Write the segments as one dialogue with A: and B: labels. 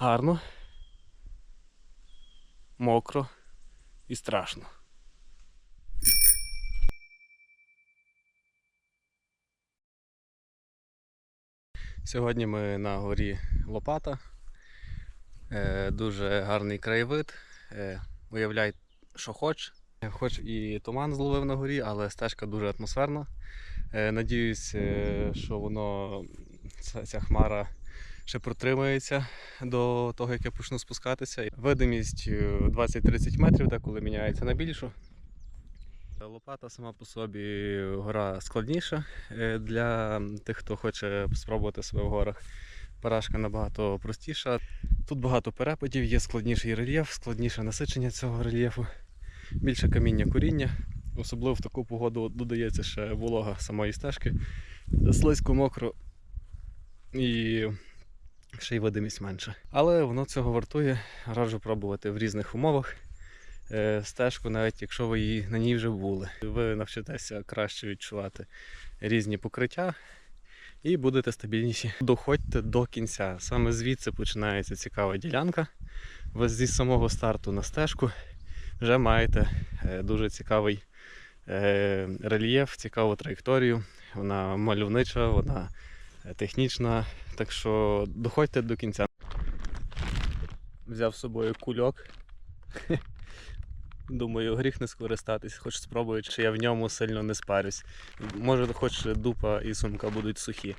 A: гарно, мокро і страшно. Сьогодні ми на горі Лопата. Е, Дуже гарний краєвид. Е, Уявляй, що хоч. Хоч і туман зловив на горі, але стежка дуже атмосферна. Е, Надіюсь, е, що воно ця хмара ще протримається до того, як я почну спускатися. Видимість е, 20-30 метрів, деколи міняється на більшу. Лопата сама по собі гора складніша е, для тих, хто хоче спробувати себе в горах. Парашка набагато простіша. Тут багато перепадів, є складніший рельєф, складніше насичення цього рельєфу, більше каміння коріння. Особливо в таку погоду додається ще волога самої стежки. Слизько, мокро і ще й видимість менше. Але воно цього вартує. Раджу пробувати в різних умовах е, стежку, навіть якщо ви її на ній вже були. Ви навчитеся краще відчувати різні покриття і будете стабільніші. Доходьте до кінця. Саме звідси починається цікава ділянка. Ви зі самого старту на стежку вже маєте е, дуже цікавий е, рельєф, цікаву траєкторію. Вона мальовнича, вона технічна. Так що доходьте до кінця. Взяв з собою кульок. Думаю, гріх не скористатись, хоч спробую, чи я в ньому сильно не спарюсь. Може, хоч дупа і сумка будуть сухі.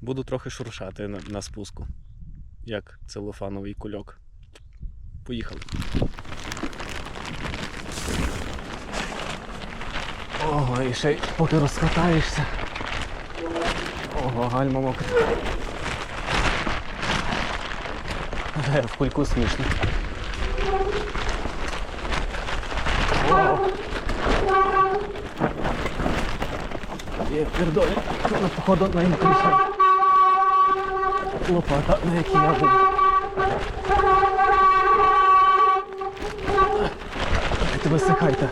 A: Буду трохи шуршати на, на спуску, як целофановий кульок. Поїхали. Ого, і ще поки розкатаєшся. Ого, гальма мокра. Е, В кульку смішно. Є пердолі. Тут, походу, лопата, на якій я був. Давайте висихайте.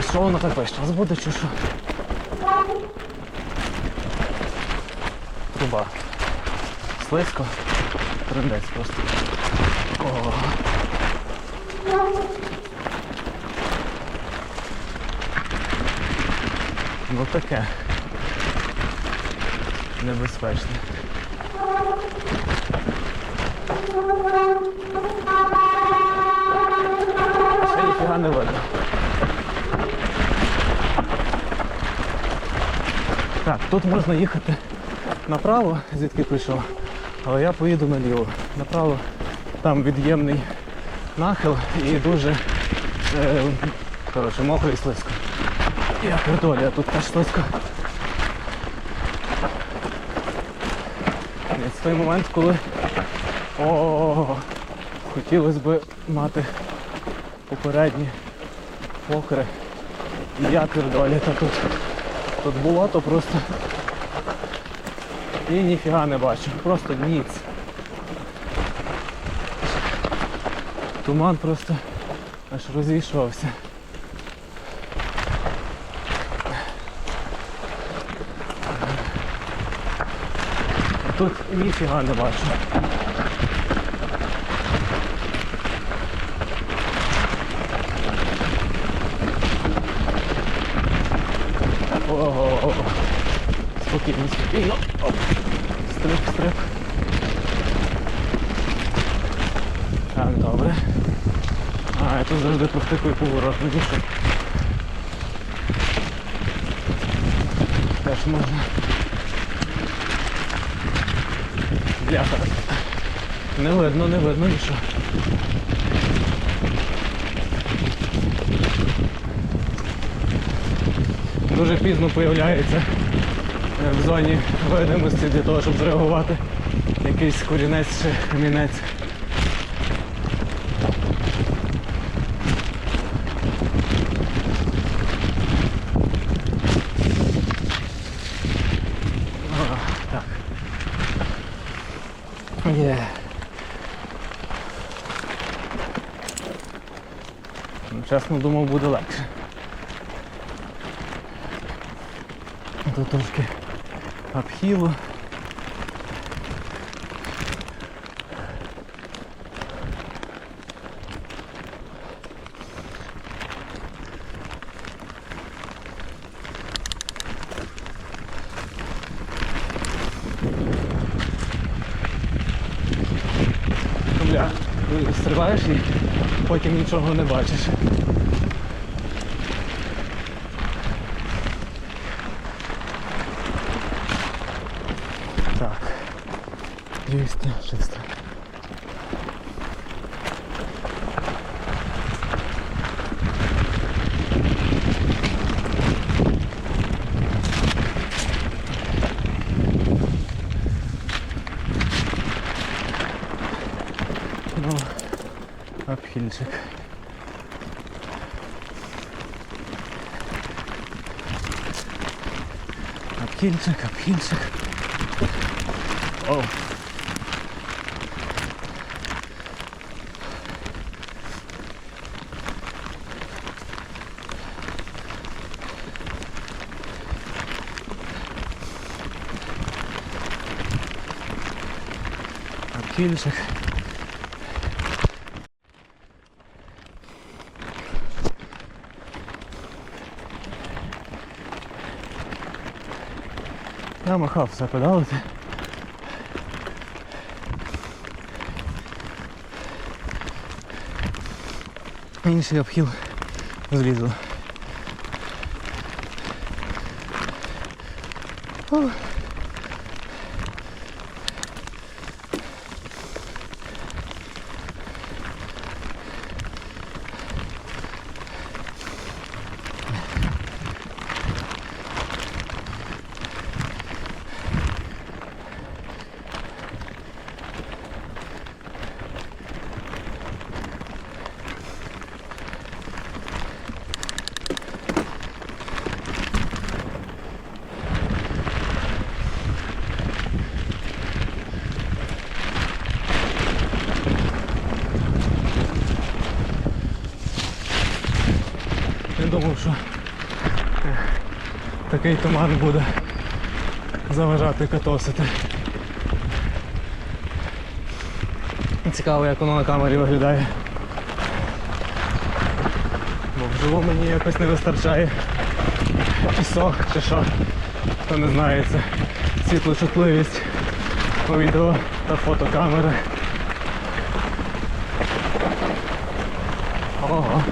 A: А що воно так весь час буде чи що? Труба. Слизько. Трендець просто. О. Ну таке. Небезпечне. Ще ніфіга не видно. Так, тут можна їхати направо, звідки прийшов, але я поїду наліво. Направо там від'ємний нахил і дуже е, коротше, мокро і слизько. Я пердолі, а тут теж слизько. Це той момент, коли о, хотілося б мати попередні покри. І я пердолі, та тут, тут болото просто і ніфіга не бачу, просто ніц. Туман просто аж розійшовся. Тут ніфіга не бачу. Ого. Спокійно. Оп. Стрип, стрип. Так, добре. А, я тут завжди провтикую поворот, ну що. Теж можна. Бляха. Не видно, не видно нічого. Дуже пізно появляється е, в зоні видимості для того, щоб зреагувати якийсь корінець чи камінець. Є.
B: Ну, чесно думав, буде легше. Тут трошки обхилу. Бля, стрибаєш і потім нічого не бачиш. czyste. No, uphillczyk. Uphillczyk, uphillczyk. Oh. кільцях. Намахав все педалити. Інший обхил зрізав. Такий туман буде заважати катосити. Цікаво, як воно на камері виглядає. Бо вживу мені якось не вистачає пісок чи що. Хто не знає, це світлочутливість у відео та фотокамери. Ого,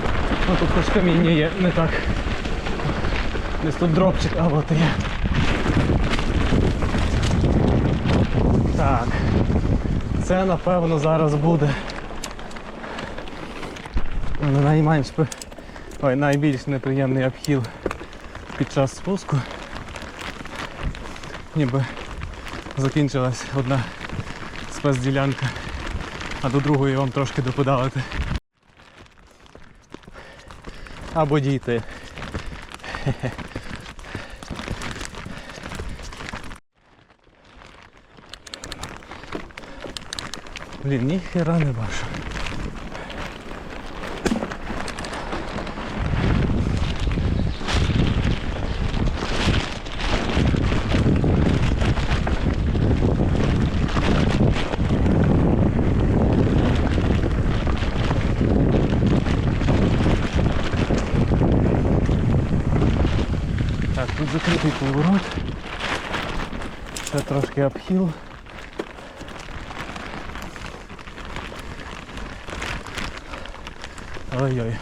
B: ну тут хоч каміння є, не так. Десь тут дропчик, а от і є. Так. Це напевно зараз буде. Ну, Найменш Ой, найбільш неприємний обхіл під час спуску. Ніби закінчилась одна спецділянка, а до другої вам трошки доподавати. Або дійти. Блін, ніхера не бачу. Так, тут закритий поворот. Ще трошки обхил. Ой-ой.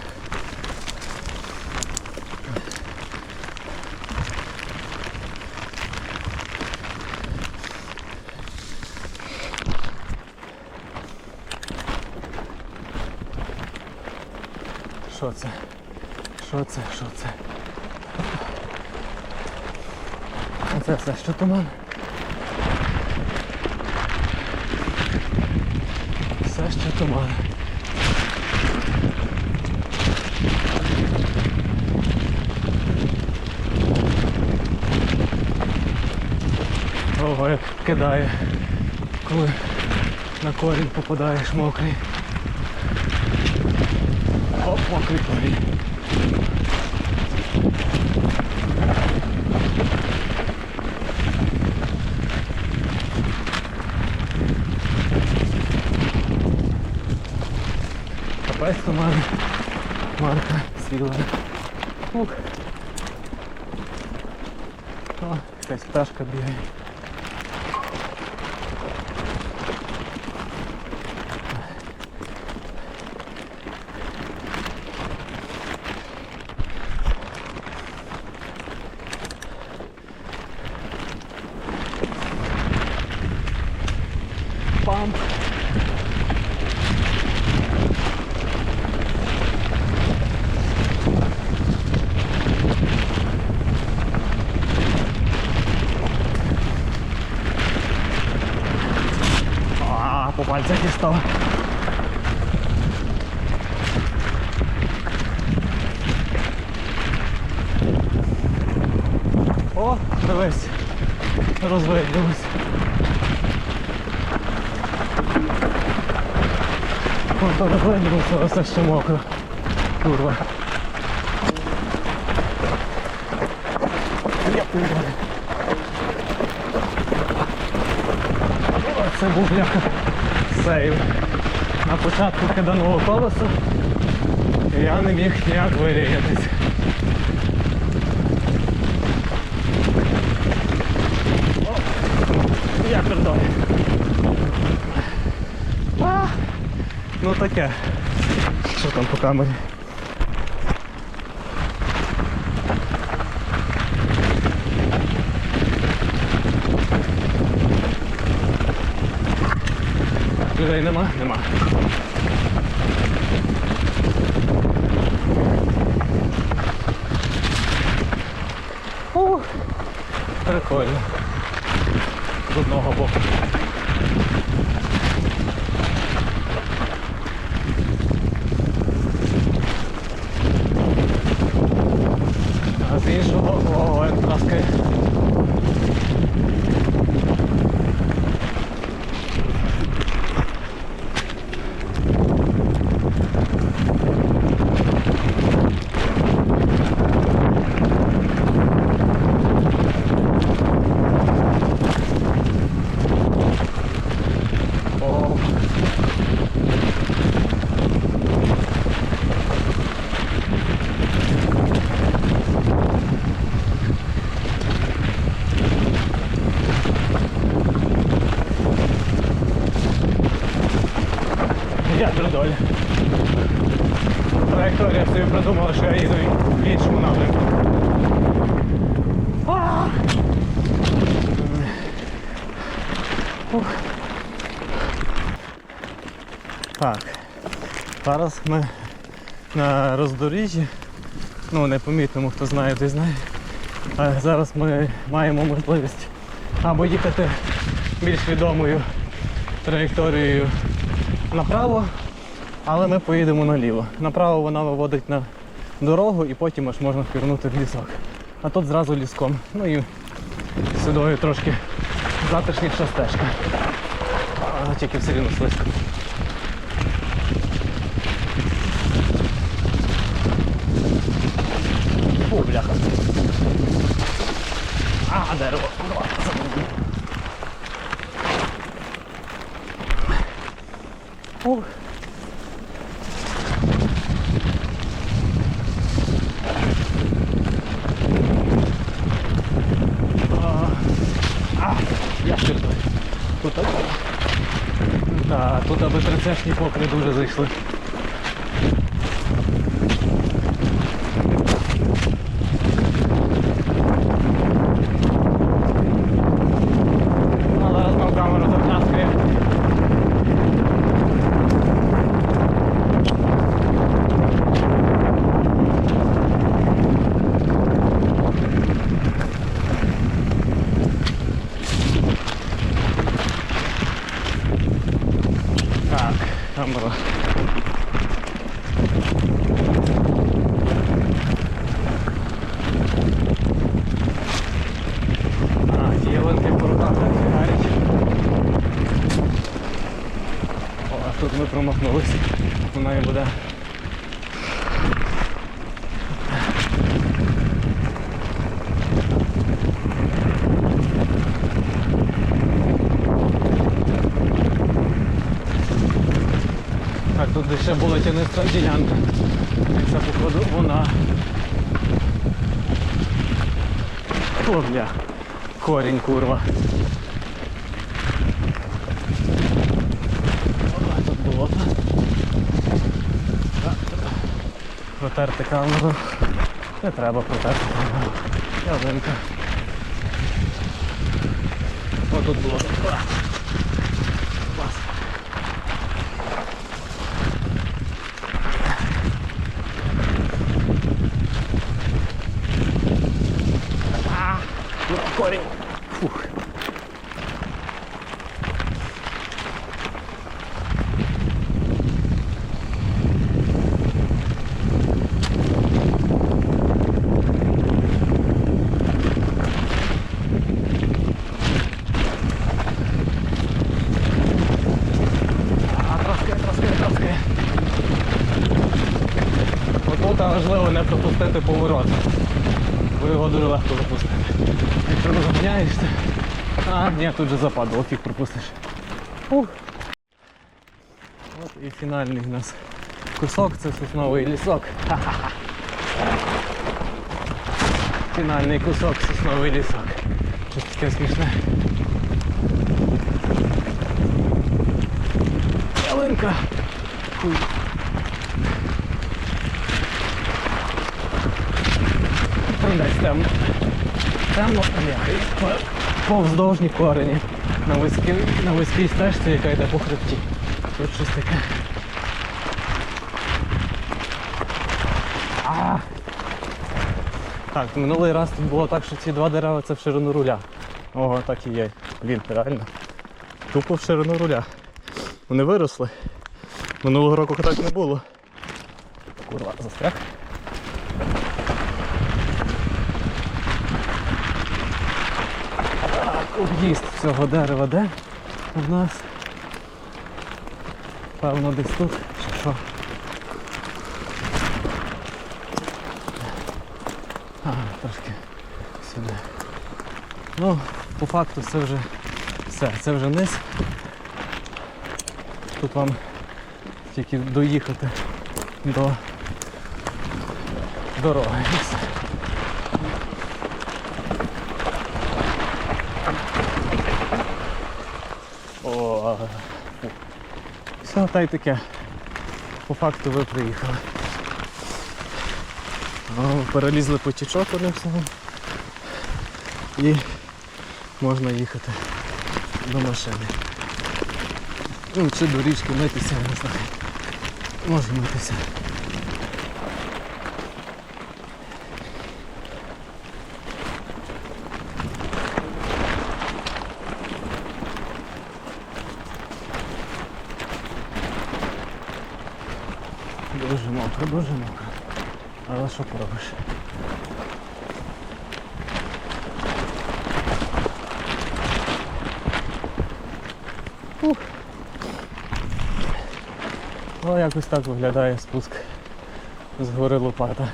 B: Що це? Що це? Що це? А це все що туман? Все ще туман. Як кидає, коли на корінь попадаєш мокрий. Оп. Мокрий повій. Капець туман. Марка сіла. Ух. О, якась пташка бігає. Пам. А, по пальцях дістав. О, дивись. Розвиділись. Вон то розвиділося, це ще мокро. Курва. Я курва. Це був бляха сейв. На початку киданого колеса я не міг ніяк виріятись. О, Я пердон. Ну таке. Що там по камері? Людей нема? Нема. Ух, прикольно. З одного боку. А з іншого о, як траскає. О. Я трудоль. Траєкторія собі придумала, що я їду в іншому напрямку. Так. Зараз ми на роздоріжжі. Ну, непомітному, хто знає, той знає. А зараз ми маємо можливість або їхати більш відомою траєкторією направо, але ми поїдемо наліво. Направо вона виводить на дорогу і потім аж можна впірнути в лісок. А тут зразу ліском. Ну і сюди трошки затишніша стежка. А, тільки все рівно слизько. О, бляха. А, дерево. Ух. А, а, я сюди. Тут так, тут аби трицешні покри дуже зайшли. Але раз нам камеру запляскає. Так, камера. А, ті ялинки по руках так фігарять. О, а тут ми промахнулися. Вона і буде Так, тут ще була тяниста ділянка. Це походу вона. О, бля. Корінь, курва. Ой, Тут. Так. Протерти камеру. Не треба протерти камеру. Ялинка. О, тут було. Клас. А, ну, корінь. Фух. А, трошки, трошки, трошки. Отут пропустити поворот. Бо його дуже легко пропустити. Якщо розганяєшся. А, ні, тут же западало, фіг пропустиш. Ух. От і фінальний у нас кусок, це сосновий лісок. Ха-ха-ха. Фінальний кусок сосновий лісок. Щось таке смішне. Ялинка. Хуй. Десь темно. Темно, по- повздовжні корені. На вузькій, на вузькій стежці, яка йде по хребті. Тут щось таке. А! Так, минулий раз тут було так, що ці два дерева це в ширину руля. Ого, так і є. Блін, реально. Тупо в ширину руля. Вони виросли. Минулого року так не було. Курва, застряг. Так, об'їзд цього дерева де у нас? Певно десь тут, чи що? А, трошки сюди. Ну, по факту це вже все, це вже низ. Тут вам тільки доїхати до дороги. І все. О, фу. Все, та й таке. По факту ви приїхали. О, перелізли потічок одним словом. І можна їхати до машини. Ну, чи до річки митися, я не знаю. Може митися. Дуже мокро, дуже. Але що поробиш? Ух. О, якось так виглядає спуск з гори Лопата.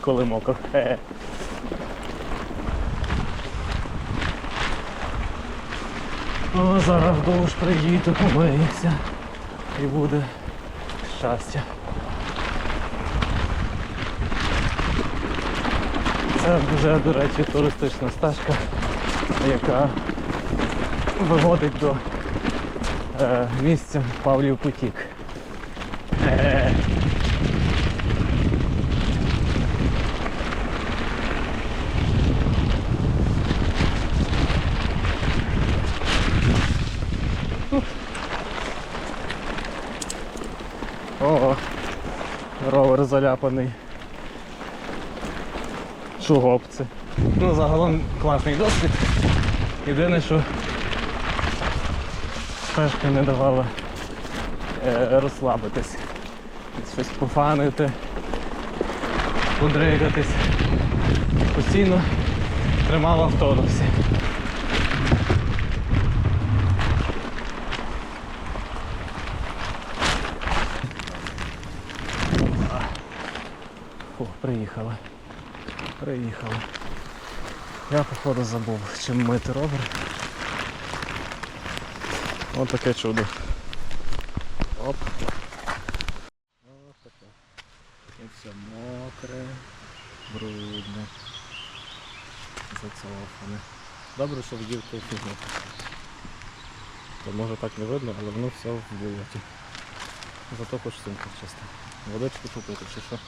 B: Коли мокро. О, зараз в душ приїду, помиюся. І буде щастя. Це вже, до речі, туристична стежка, яка виводить до е, місця Павлів Потік. Е. О, ровер заляпаний. Чого? Ну, загалом класний досвід. Єдине, що стежка не давала е, розслабитись. Щось пофанити, подригатись. Постійно тримала в тонусі. Приїхали. Приїхали. Я походу забув, чим мити ровер. Ось таке чудо. Оп. Ось таке. Все мокре, брудне. Зацелофане. Добре, що вдів ту фігню. То може так не видно, але воно все в болоті. Зато хоч сумку чисто. Водичку попити чи що.